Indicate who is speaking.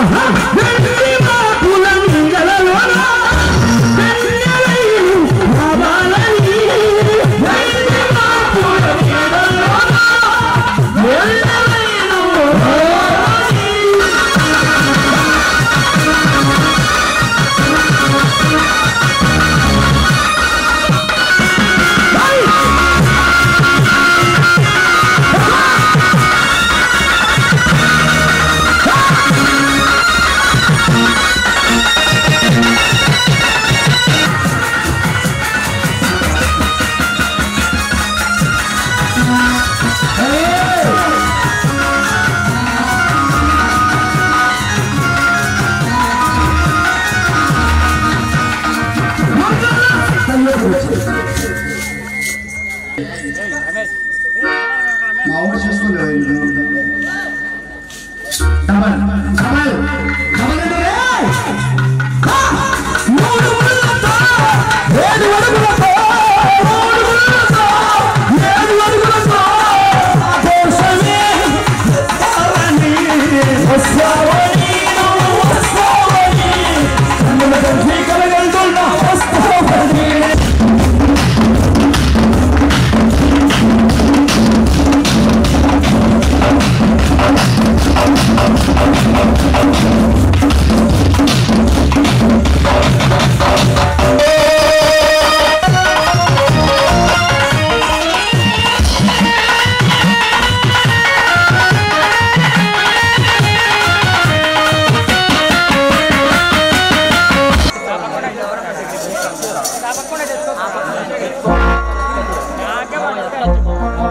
Speaker 1: Uhum. మా ఊరు చూసుకోలేదు తప్పకుండా తెచ్చుకో.